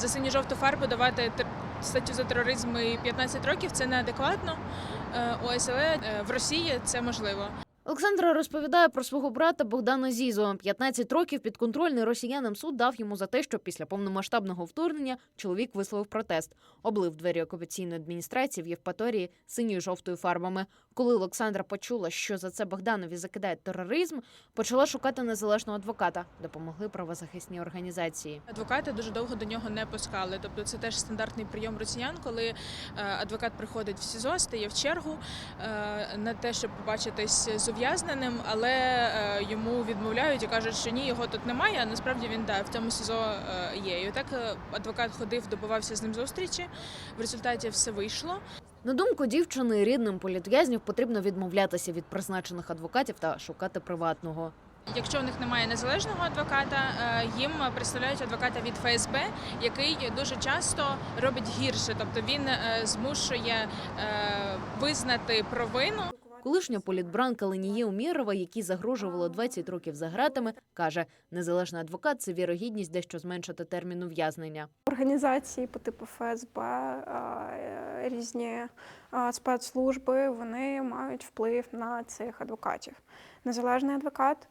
За синьо-жовту фарбу давати статтю за тероризм і 15 років це неадекватно. Е, Ось, але в Росії це можливо. Олександра розповідає про свого брата Богдана Зізо. 15 років підконтрольний росіянам суд дав йому за те, що після повномасштабного вторгнення чоловік висловив протест, облив двері окупаційної адміністрації в Євпаторії синьою жовтою фарбами. Коли Олександра почула, що за це Богданові закидають тероризм, почала шукати незалежного адвоката. Допомогли правозахисні організації. Адвокати дуже довго до нього не пускали. Тобто це теж стандартний прийом росіян, коли е, адвокат приходить в СІЗО, стає в чергу е, на те, щоб побачитись з ув'язненим, але е, йому відмовляють і кажуть, що ні, його тут немає. А насправді він да, в цьому СІЗО е, є. І отак е, адвокат ходив, добивався з ним зустрічі. В результаті все вийшло. На думку дівчини, рідним політв'язнів потрібно відмовлятися від призначених адвокатів та шукати приватного. Якщо у них немає незалежного адвоката, їм представляють адвоката від ФСБ, який дуже часто робить гірше, тобто він змушує визнати провину. Колишня політбранка Ленії Умірова, якій загрожувало 20 років за ґратами, каже, незалежний адвокат це вірогідність дещо зменшити термін ув'язнення. Організації по типу ФСБ, е, різні спецслужби, вони мають вплив на цих адвокатів. Незалежний адвокат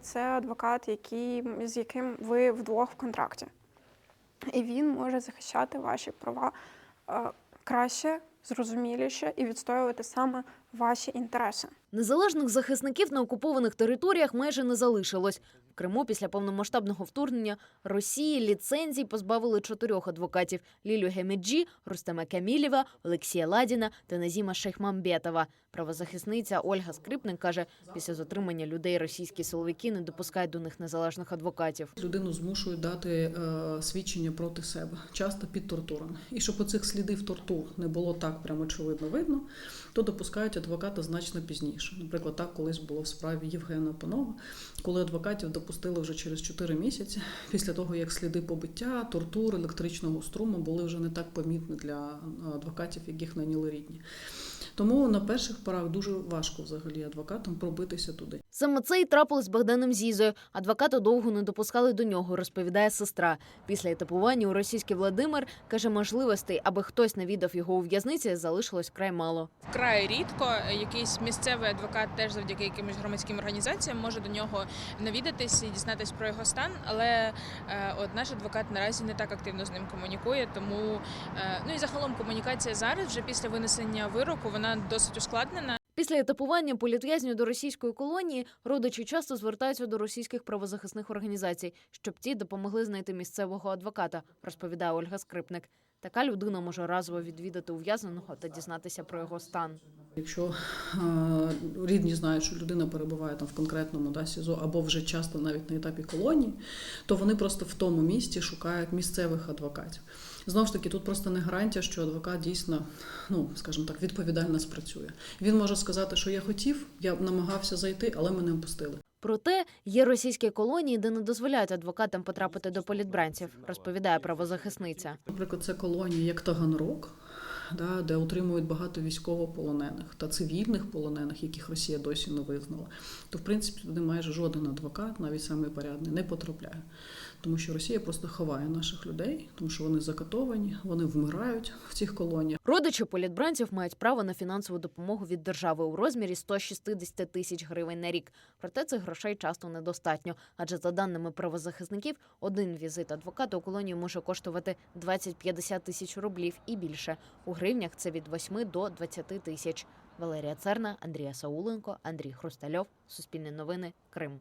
це адвокат, який, з яким ви вдвох в контракті. І він може захищати ваші права краще, зрозуміліше і відстоювати саме ваші інтереси. Незалежних захисників на окупованих територіях майже не залишилось. В Криму після повномасштабного вторгнення Росії ліцензій позбавили чотирьох адвокатів: Лілю Гемеджі, Рустема Камілєва, Олексія Ладіна та Назіма Шейхмамбетова. Правозахисниця Ольга Скрипник каже, після затримання людей російські силовики не допускають до них незалежних адвокатів. Людину змушують дати е, свідчення проти себе, часто під тортурами. І щоб оцих слідів тортур не було так прямо очевидно видно, то допускають адвоката значно пізніше. Наприклад, так колись було в справі Євгена Панова, коли адвокатів допустили вже через 4 місяці, після того як сліди побиття, тортур, електричного струму були вже не так помітні для адвокатів, яких наняли рідні. Тому на перших порах дуже важко взагалі адвокатам пробитися туди. Саме це й трапилось з Богданом Зізою. Адвоката довго не допускали до нього, розповідає сестра. Після етапування у російський Владимир каже, можливостей, аби хтось не віддав його у в'язниці, залишилось край мало. Вкрай рідко якийсь місцевий адвокат, теж завдяки якимось громадським організаціям, може до нього навідатись і дізнатись про його стан. Але е, от наш адвокат наразі не так активно з ним комунікує. Тому е, ну і загалом комунікація зараз, вже після винесення вироку, вона досить ускладнена. Після етапування політв'язню до російської колонії родичі часто звертаються до російських правозахисних організацій, щоб ті допомогли знайти місцевого адвоката, розповідає Ольга Скрипник. Така людина може разово відвідати ув'язненого та дізнатися про його стан. Якщо е, рідні знають, що людина перебуває там в конкретному да, СІЗО або вже часто навіть на етапі колонії, то вони просто в тому місці шукають місцевих адвокатів. Знову ж таки, тут просто не гарантія, що адвокат дійсно, ну скажімо так, відповідально спрацює. Він може сказати, що я хотів, я намагався зайти, але мене впустили. Проте є російські колонії, де не дозволяють адвокатам потрапити до політбранців, розповідає правозахисниця. Наприклад, це колонія як Таганрог, да, де утримують багато військовополонених та цивільних полонених, яких Росія досі не визнала. То, в принципі, туди майже жоден адвокат, навіть самий порядний, не потрапляє. Тому що Росія просто ховає наших людей, тому що вони закатовані, вони вмирають в цих колоніях. Родичі політбранців мають право на фінансову допомогу від держави у розмірі 160 тисяч гривень на рік. Проте цих грошей часто недостатньо, адже за даними правозахисників, один візит адвоката у колонію може коштувати 20-50 тисяч рублів і більше. У гривнях це від 8 до 20 тисяч. Валерія Церна, Андрія Сауленко, Андрій Хрустальов. Суспільне новини. Крим.